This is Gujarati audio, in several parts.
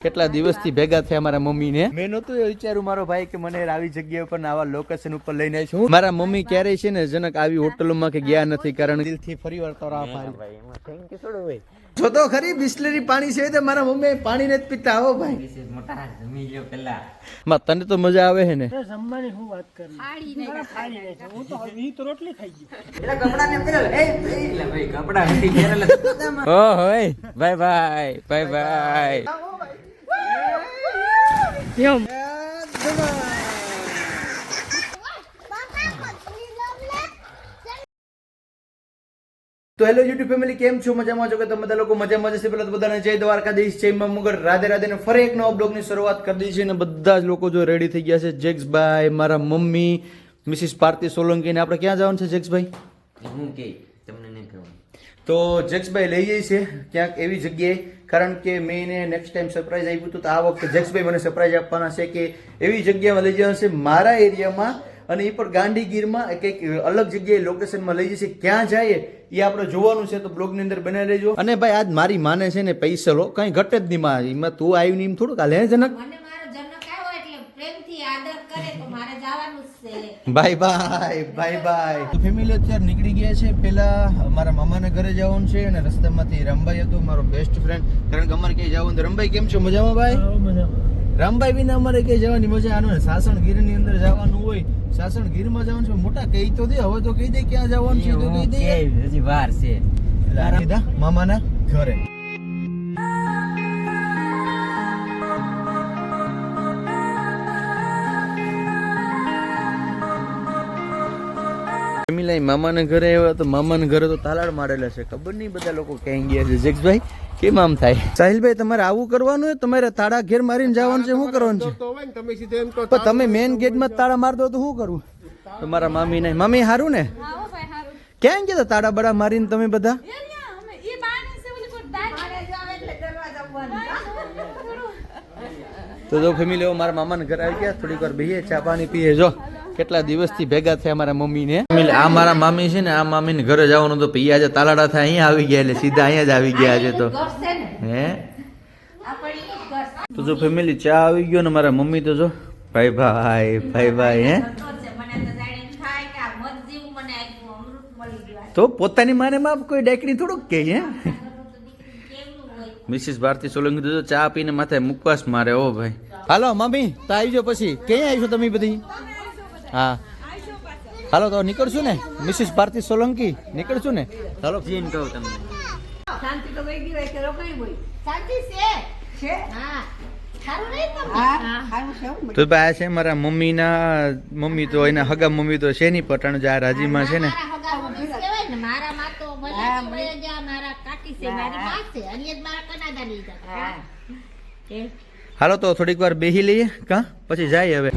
કેટલા દિવસથી ભેગા થયા મારા મમ્મી ને મેં નહોતું એ વિચાર્યું મારો ભાઈ કે મને આવી જગ્યા ઉપર આવા લોકેશન ઉપર લઈને આવીશું. મારા મમ્મી ક્યારેય છે ને જનક આવી હોટલોમાં કે ગયા નથી કારણ દિલથી ફરી વાર તો ભાઈ જો તો ખરી બિસ્લેરી પાણી છે તો મારા મમ્મી પાણી નથી પીતા આવો ભાઈ. મોટા જમી લ્યો પેલા. માં તને તો મજા આવે છે ને? જમવાની હું વાત કરું? ખાડી ખાઈ ખાડી છે હું તો ઈ તો રોટલી ખાઈ ગયો. એટલે ભાઈ. કપડા નથી પહેરેલ. ઓ હોય. ભાઈ ભાઈ બાય એમ તો હેલો યુટ્યુબ ફેમિલી કેમ છો? મજામાં છો કે તમે બધા લોકો? મજામાં જશે પેલા તો બધાને જય દ્વારકાધીશ જય મા મુગર. રાધે રાધે ને ફરી એક નવા બ્લોગની શરૂઆત કરી દીધી છે અને બધા જ લોકો જો રેડી થઈ ગયા છે. જેક્સભાઈ મારા મમ્મી મિસિસ પાર્થી સોલંકી ને આપણે ક્યાં જવાનું છે જેક્સભાઈ? હું કે તમને નહીં કહેવાનું. તો જેક્સભાઈ લઈ જઈ છે ક્યાંક એવી જગ્યાએ. કારણ કે મેં એને નેક્સ્ટ ટાઈમ સરપ્રાઈઝ આપ્યું હતું, તો આ વખતે જક્ષભાઈ મને સરપ્રાઈઝ આપવાના છે કે એવી જગ્યામાં લઈ જવાના છે મારા એરિયામાં અને એ પણ ગાંધીગીરમાં કંઈક અલગ જગ્યાએ લોકેશનમાં લઈ જશે. ક્યાં જાય એ આપણે જોવાનું છે, તો બ્લોગની અંદર બનાવી લેજો. અને ભાઈ, આજ મારી માને છે ને પૈસલો કંઈ ઘટે જ નહીં માં એમાં તું આવ્યું નહીં એમ થોડું કાલે હે જનક મારો પ્રેમથી આદર કરે તો મારે જવાનું જ છે. Bye bye bye bye. તો ફેમિલી અત્યારે નીકળી ગયા છે. પેલા મારા મામાના ઘરે જવાનું છે અને રસ્તામાંથી રામભાઈ હતો મારો બેસ્ટ ફ્રેન્ડ કારણ કે અમારે ક્યાંય જવાનું? તો રામભાઈ કેમ છો? મજામાં ભાઈ? મજામાં. રામભાઈ વિના અમારે ક્યાંય જવાની મજા આનો ને? સાસણ ગીરની અંદર જવાનું હોય સાસણ ગીરમાં જવાનું છે. મોટા કહી તો દે હવે તો કહી દે ક્યાં જવાનું છે તો કહી દે. હજી વાર છે. મામાના ઘરે. ફેમિલી મામાના ઘરે આવ્યા તો મામાના ઘરે તો તાલાડ મારેલા છે. ખબર નહીં બધા લોકો ક્યાં ગયા છે. જેક્સભાઈ કેમ આમ થાય? સાહિલભાઈ તમારે આવું કરવાનું તમારે તાળા ઘેર મારીને જવાનું છે શું કરવાનું છે? તો હોય ને તમે સીધે એમ કહો પણ તમે મેન ગેટમાં તાળા માર દો તો શું કરવું તમારા મામી ને મામી હારું ને? ક્યાં ગયા તા તાળા બડા મારીને તમે બધા? એ ન્યા અમે ઈ બાને છે ઓલી કોઈ દાઈ. મારે જાવ એટલે દરવાજા બંધ તો જો ફેમિલી મારા મામાને ઘરે આવી ગયા. થોડીક વાર બેહીએ ચા પાણી પીએ જો. કેટલા દિવસથી ભેગા થયા મારા મમ્મીને? આ મારા મામી છે ને આ મામીને ઘરે જવાનું તો પી આજે તાલાડા થાય અહીંયા આવી ગયા એટલે સીધા અહીંયા જ આવી ગયા છે તો. ઘર છે ને. હે. તો જો ફેમિલી ચા આવી ગયો ને મારા મમ્મી તો જો. ભાઈ ભાઈ ભાઈ ભાઈ હે? તો જાણે એમ થાય કે આ મત જેવું મને આપ્યું અમૃત મળી ગયું તો પોતાની માને માં કોઈ ડેકડી થોડુંક કે હે? મિસિસ ભારતી સોલંકી તો ચા પીને માથે મુકવાસ મારે ઓ ભાઈ. હાલો મમ્મી તો આવી જાઓ પછી. ક્યાં આવીશો તમે બધી? હા. હાલો તો નીકળશું ને? મિસિસ ભારતી સોલંકી નીકળશું ને? હાલો. જીન કહું તમને. શાંતિ તો ગઈ ગઈ હોય કે રોકાઈ હોય? શાંતિ છે. છે? હા. સારું નહીં તમને? હા સારું છે તો ભાઈ આ છે મારા મમ્મીના મમ્મી તો એના હગા મમ્મી તો છે નહીં પટણ જા રાજીમાં છે ને. મારા હગા મમ્મી કહેવાય ને મારા માં તો બધા વયા ગયા મારા કાકી છે મારી માં છે અને જ મારા કનાડા લીધા. હા. હાલો તો થોડીક વાર બેહી લઈએ કા? પછી જાય હવે.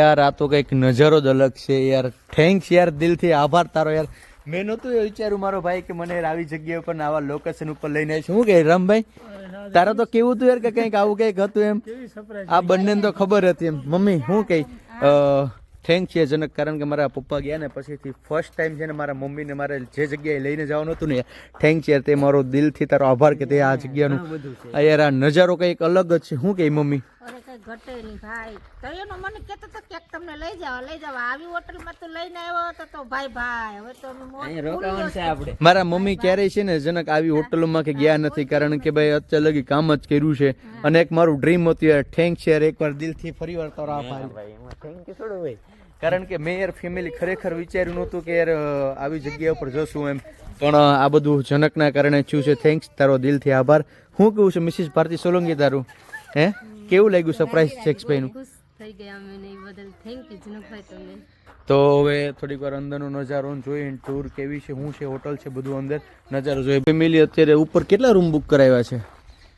યાર આ તો કંઈક નજારો જ અલગ છે યાર. થેન્ક્સ યાર દિલથી આભાર તારો યાર. મેં નહોતું એ વિચાર્યું મારો ભાઈ કે મને આવી જગ્યા ઉપર આવા લોકેશન ઉપર લઈને આવીશ. શું કે રામભાઈ? તારા તો કેવું હતું યાર કે કંઈક આવું કંઈક હતું એમ? આ બંનેને તો ખબર હતી એમ. મમ્મી હું. કઈ થેન્ક છે જનક કારણ કે મારા પપ્પા ગયા ને પછીથી ફર્સ્ટ ટાઈમ છે ને મારા મમ્મીને મારે જે જગ્યાએ લઈને જવાનું હતું ને થેન્ક યાર તે મારો દિલથી તારો આભાર કે તે આ જગ્યાનું. આ યાર આ નજારો કંઈક અલગ જ છે. શું કહી મમ્મી? અરે કઈ ઘટે નહીં ભાઈ. તો એનો મને કહેતો તો ક્યાંક તમને લઈ જાવ લઈ જાવ આવી હોટલમાં તો લઈને આવ્યો હતો તો ભાઈ ભાઈ હવે તો અમે રોકાવાનું છે આપણે. મારા મમ્મી ક્યારેય છે ને જનક આવી હોટલોમાં કે ગયા નથી કારણ કે ભાઈ અત્યારે લગી કામ જ કર્યું છે. અને એક મારું ડ્રીમ હતું યાર થેન્ક યાર એકવાર દિલથી ફરી વાર તારો આભાર ભાઈ થેન્ક યુ છોડો ભાઈ કારણ કે મેં યાર ફેમિલી ખરેખર વિચાર્યું નહોતું કે યાર આવી જગ્યા ઉપર જશું એમ. પણ આ બધું જનકના કારણે થયું છે. થેન્ક્સ તારો દિલથી આભાર. હું કેવું છું મિસિસ ભારતી સોલંકી તારું હે? કેવું લાગ્યું સરપ્રાઈઝ જેક્સભાઈનું ખુશ થઈ ગયા અમે એ બદલ. થેન્ક યુ જનકભાઈ તમને તો હવે થોડીક વાર અંદરનો નજારો જોઈએ ટૂર કેવી છે શું છે હોટલ છે બધું અંદર નજારો જોઈએ ફેમિલી અત્યારે ઉપર કેટલા રૂમ બુક કરાવ્યા છે?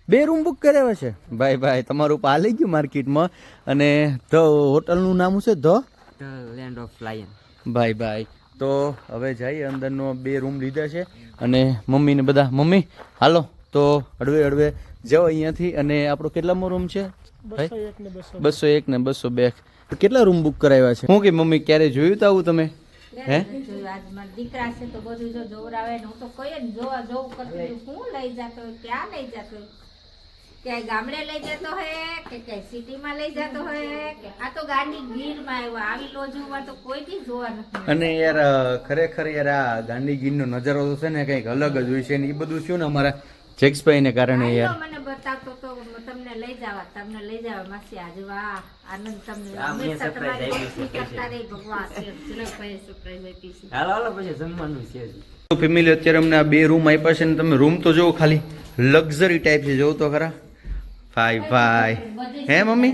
બે રૂમ બુક કરાવ્યા છે? ભાઈ ભાઈ તમારું ઉપર હાલી ગયું માર્કેટમાં અને ધ હોટલનું નામ છે? The? The land of lion ભાઈ ભાઈ તો હવે જઈએ અંદરનો બે રૂમ લીધા છે. અને મમ્મીને બધા મમ્મી હાલો. તો હળવે હળવે જાઓ અહીંયાથી. અને આપણો કેટલામો રૂમ છે? બસો એક ને બસો ને બે. કેટલા રૂમ બુક કરાવ્યા છે? હું કે મમ્મી ક્યારે જોયું તો આવું તમે? હે? જોયું? આજ મારા દીકરા છે તો બધું જો જોવરાવે ને હું તો કઈ જ જોવા જોવું કરતી હતી. હું લઈ જતો ક્યાં લઈ જતો ક્યાંય ગામડે લઈ જતો હોય કે ક્યાંય સિટીમાં લઈ જતો હોય કે આ તો ગાંડી ગીરમાં આવ્યો. આવી લોજુમાં તો કોઈ થી જોવા નથી અને યાર ખરેખર યાર આ ગાંધી ગીરનો નજારો તો છે ને કંઈક અલગ જ હોય છે ને એ બધું શું ને અમારા જેક્સભાઈને કારણે યાર? મને બતાવતો તો તમને લઈ જવા તમને લઈ જવા માસી આજે વાહ આનંદ તમને હંમેશા તમારી આપ્યું ભક્તિ છે. કરતા રહી ભગવાન જનકભાઈએ સરપ્રાઈઝ આપી છે. હાલો હાલો પછી જમવાનું છે. ફેમિલી અત્યારે અમને આ બે રૂમ આપ્યા છે ને તમે રૂમ તો જુઓ ખાલી. લક્ઝરી ટાઈપ છે જોવો તો ખરા. ફાઈ ભાઈ. હે મમ્મી?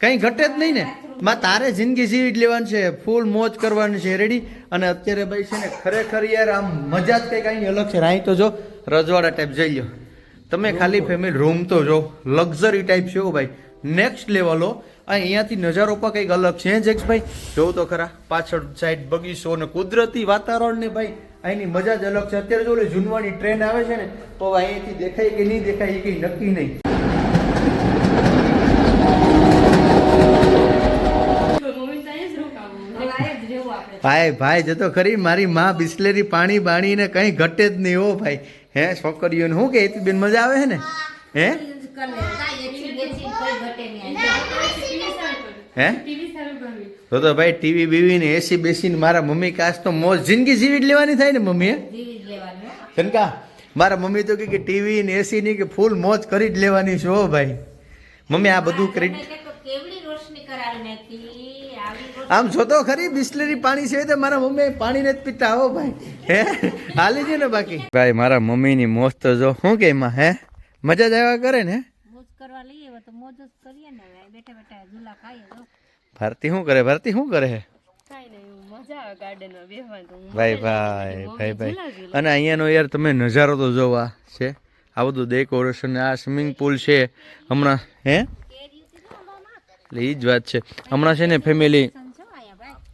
કઈ ઘટે જ નહીં ને. માં તારે જિંદગી જીવી જ લેવાની છે ફૂલ મોજ કરવાની છે રેડી અને અત્યારે ભાઈ છે ને ખરેખર યાર આમ મજા જ કંઈક અહીં અલગ છે. અહીં તો જો રજવાડા ટાઈપ જઈ લો તમે ખાલી ફેમિલી રૂમ તો જો લક્ઝરી ટાઈપ છે ભાઈ. નેક્સ્ટ લેવલો અહીંયાથી નજારો પણ કંઈક અલગ છે જેક્સભાઈ જોઉં તો ખરા, પાછળ સાઈડ બગીચો ને કુદરતી વાતાવરણ ને ભાઈ, અહીંની મજા જ અલગ છે. અત્યારે જો જૂનવાની ટ્રેન આવે છે ને, તો અહીંયાથી દેખાય કે નહીં દેખાય એ કંઈ નક્કી નહીં. ભાઈ ભાઈ જતો ખરી, મારી માં બિસ્લેરી પાણી બાણી ને કંઈ ઘટે જ નહીં હો ભાઈ. હે છોકરીઓને શું કે? બેન મજા આવે છે ને? હે. હે? તો તો ભાઈ ટીવી બીવી ને એસી બેસીને મારા મમ્મી કાશ તો મોજ જિંદગી જીવી જ લેવાની થાય ને મમ્મી. જનકા મારા મમ્મી તો કે ટીવી ને એસી ની કે ફૂલ મોજ કરી જ લેવાની છે હો ભાઈ. મમ્મી આ બધું ક્રેડિટ કેવડી રોશની કરાવી નાખી? આમ જોતો ખરી બિસ્લેરી પાણી છે તો મારા મમ્મી પાણી ને જ પીતા. આવો ભાઈ. હે? હાલી છે ને બાકી. ભાઈ મારા મમ્મી ની મોજ તો જો શું કે એમાં હે? મજા જ આવ્યા કરે ને મોજ કરવા લઈએ તો મોજ જ કરીએ ને બેઠા બેઠા ઝૂલા ખાઈએ ભારતી શું કરે ભારતી શું કરે હે? ભાઈ ભાઈ ભાઈ ભાઈ. અને અહીંયાનો યાર તમે નજારો તો જોવા છે. આ બધું ડેકોરેશન આ સ્વિમિંગ પુલ છે. હમણાં હે? એટલે એ જ વાત છે. હમણાં છે ને ફેમિલી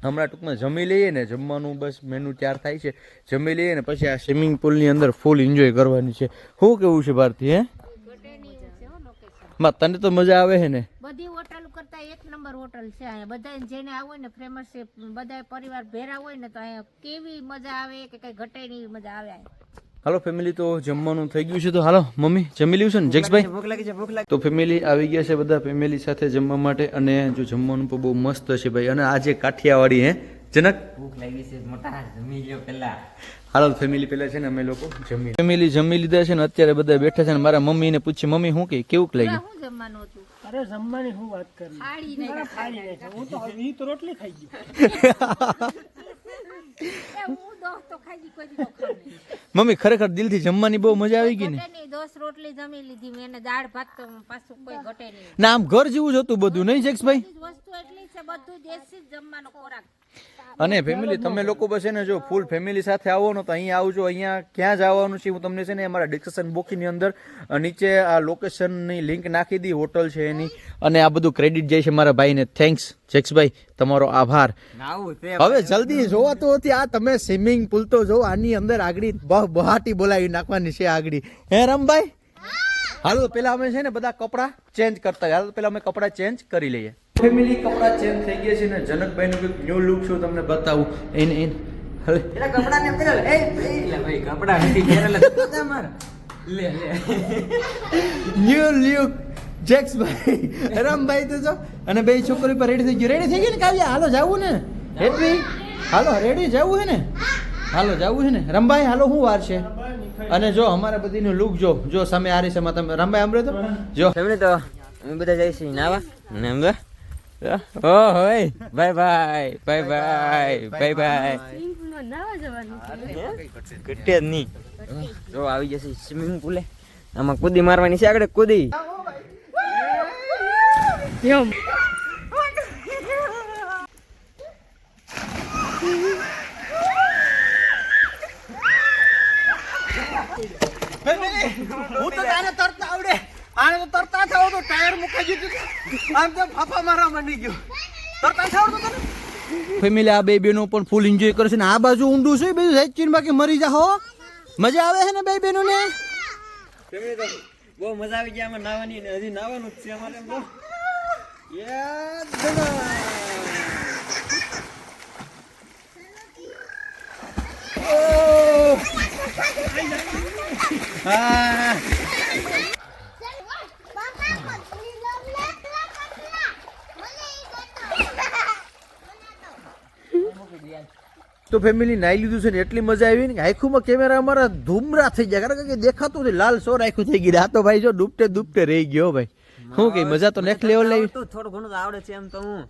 હમણાં ટૂંકમાં જમી લઈએ ને, જમવાનું બસ મેનુ તૈયાર થાય છે. જમી લઈએ ને, પછી આ સ્વિમિંગ પુલની અંદર ફૂલ એન્જોય કરવાની છે. શું કેવું છે ભારતી, હે? માં, તને તો મજા આવે છે ને? બધી હોટલ કરતા એક નંબર હોટલ છે અહીંયા. બધા જેને આવો ને ફેમસ છે બધા પરિવાર ભેરા હોય ને, તો અહીંયા કેવી મજા આવે કે કઈ ઘટે નહીં મજા આવે હાલો ફેમિલી તો જમવાનું થઈ ગયું છે તો હાલો મમ્મી જમી લીધું છે ને? જગભાઈ ભૂખ લાગી છે ભૂખ લાગી તો ફેમિલી આવી ગયા છે બધા ફેમિલી સાથે જમવા માટે અને જો જમવાનું પણ બહુ મસ્ત છે ભાઈ. અને આજે કાઠિયાવાડી હે જનક? ભૂખ લાગી છે મોટા જમી લ્યો પહેલા. હાલો ફેમિલી પહેલા છે ને અમે લોકો જમી ફેમિલી જમી લીધા છે ને અત્યારે બધા બેઠા છે ને મારા મમ્મીને પૂછી મમ્મી શું કે? કેવું લાગ્યું? જમવાનું હતું? અરે જમવાની શું વાત કરી? નહીં હું તો રોટલી ખાઈ હું ગઈ. મમ્મી ખરેખર દિલથી જમવાની બહુ મજા આવી ગઈ ને? દોસ રોટલી જમી લીધી મેં દાળ ભાત તો પાછું કોઈ ઘટે નહીં. ના આમ ઘર જેવું જ હતું બધું નહીં જેક્સભાઈ ભાઈ વસ્તુ એટલી છે બધું દેશી જમવાનો ખોરાક. અને ફેમિલી તમે લોકો બસ ને જો ફૂલ ફેમિલી સાથે આવો ને તો અહીંયા આવજો અહીંયા ક્યાં જવાનું છે હું તમને છે ને અમારા ડિસ્કશન બોક્સની અંદર નીચે આ લોકેશનની લિંક નાખી દી હોટલ છે એની અને આ બધું ક્રેડિટ જાય છે મારા ભાઈને થેન્ક્સ જેક્સભાઈ તમારો આભાર. હવે જલ્દી જોવા તો હતી આ તમે સ્વિમિંગ પુલ તો જો આની અંદર આગળી બહ બહાટી બોલાવી નાખવાની છે આગળી. હે રમભાઈ? હાલો પેલા અમે છે ને બધા કપડાં ચેન્જ કરતા. હાલો પેલા અમે કપડાં ચેન્જ કરી લઈએ. ફેમિલી કપડાં ચેન્જ થઈ ગયા છે ને જનકભાઈનો કંઈક ન્યુ લુક છું તમને બતાવું. એને એને હવે. પેલા કપડા ને પેલા એ એ ભાઈ કપડા નથી પહેરેલા. તો માર લે લે. ન્યુ લુક જેક્સભાઈ રમભાઈ તો જો. અને બે છોકરી પર રેડી થઈ ગયું. રેડી થઈ ગઈ ને કાવ્યા? હાલો જાવું ને? હેપી? હાલો રેડી જવું છે ને? હાલો જવું છે ને? રમભાઈ હાલો શું વાર છે? અને જો અમારે બધીનું લુક જો. જો સામે આ રીતે તમે રમભાઈ સાંભળ્યો તો. જો. તમને તો. અમે બધા જઈશું નાવા ને ઓ હોય bye bye bye bye bye bye swimming પુલમાં નાવા જવાનું છે ઘટે જ નહીં જો આવી જશે સ્વિમિંગ પુલે આમાં કૂદી મારવાની છે આગળ કૂદી યમ હું તો તારે તરતા આવડે આને તો તરતા ના તો ટાયર મુકાઈ જતું આમ તો ફાફા મારા મંડી ગયો. તો થાવ તો તને? ફેમિલી આ બે બેનો પણ ફૂલ એન્જોય કરશે ને આ બાજુ ઊંડું છે બીજું સાહેબ ચીન બાકી મરી જા હો. મજા આવે છે ને બે બેનો ને બહુ મજા આવી ગયા અમે નાવાની ને હજી નાવાનું જ છે અમારે એમ તો. હા. તો ફેમિલી નાઈ લીધું છે ને એટલી મજા આવી ને આખુંમાં કેમેરા અમારા ધૂમરા થઈ ગયા. કારણ કે દેખાતું નથી. લાલ સોર આખું થઈ ગયું. તો ભાઈ જો ડૂબતે ડૂબતે રહી ગયો ભાઈ. શું કઈ મજા તો નેક્સ્ટ લેવલ લઈ થોડું ઘણું આવડે છે એમ તો હું.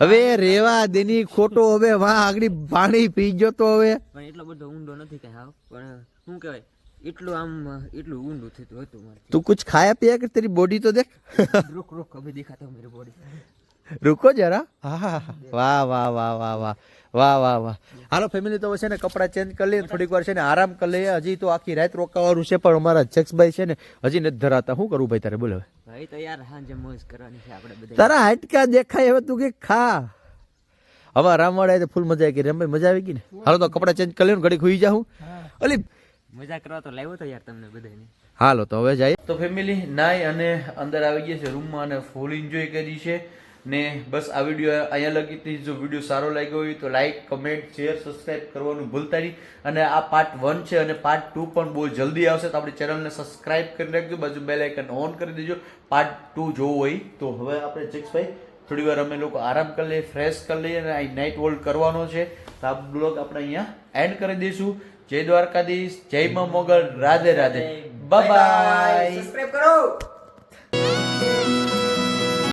હવે રેવા દેની ખોટો હવે વાહ આગળ પાણી પી ગયો તો હવે. પણ એટલો બધો ઊંડો નથી કઈ હાવ. પણ શું કહેવાય એટલું આમ એટલું ઊંડું થતું હતું તું કુછ ખાયા પીયા કે તેરી બોડી તો દેખ? રોક રોક કભી દેખાતા મેરી બોડી રૂકો જરા. હા વાહ વાહ વાહ વાહ વાહ. વાહ વાહ વાહ. હાલો ફેમિલી તો છે ને કપડાં ચેન્જ કરી લઈએ થોડીક વાર છે ને આરામ કરી લઈએ. હજી તો આખી રાત રોકાવાનું છે પણ અમારા અધ્યક્ષભાઈ છે ને હજી નથી ધરાતા શું કરું ભાઈ તારે? બોલો ભાઈ તો યાર હાંજે મોજ કરવાની છે આપણે બધા તારા હાટકા દેખાય હવે તું કે ખા. હવે રામવાડા તો ફૂલ મજા આવી ગઈ રમભાઈ મજા આવી ગઈ ને? હાલો તો કપડાં ચેન્જ કરી લઉં ઘડી ખુઈ જાઉં. અલી. મજા કરવા તો લાવ્યો તો યાર તમને બધાને હાલો તો હવે જાય. તો ફેમિલી નાય અને અંદર આવી ગયા છે રૂમમાં અને ફૂલ એન્જોય કરી છે. ને બસ આ વીડિયો અહીંયા લગી જો વીડિયો સારો લાગ્યો હોય તો લાઇક કમેન્ટ શેર સબસ્ક્રાઇબ કરવાનું ભૂલતા નહીં. અને આ પાર્ટ વન છે અને પાર્ટ ટુ પણ બહુ જલ્દી આવશે તો આપણી ચેનલને સબસ્ક્રાઇબ કરી રાખજો. બાજુ બેલ આઇકન ઓન કરી દેજો. પાર્ટ ટુ જોવું હોય તો હવે આપણે જક્ષભાઈ થોડી વાર અમે લોકો આરામ કરી લઈએ ફ્રેશ કરી લઈએ અને અહીં નાઇટ વોલ્ડ કરવાનો છે. તો આ બ્લોગ આપણે અહીંયા એન્ડ કરી દઈશું. જય દ્વારકાધીશ જય Maa Mogal Radhe Radhe. Bye bye subscribe કરો.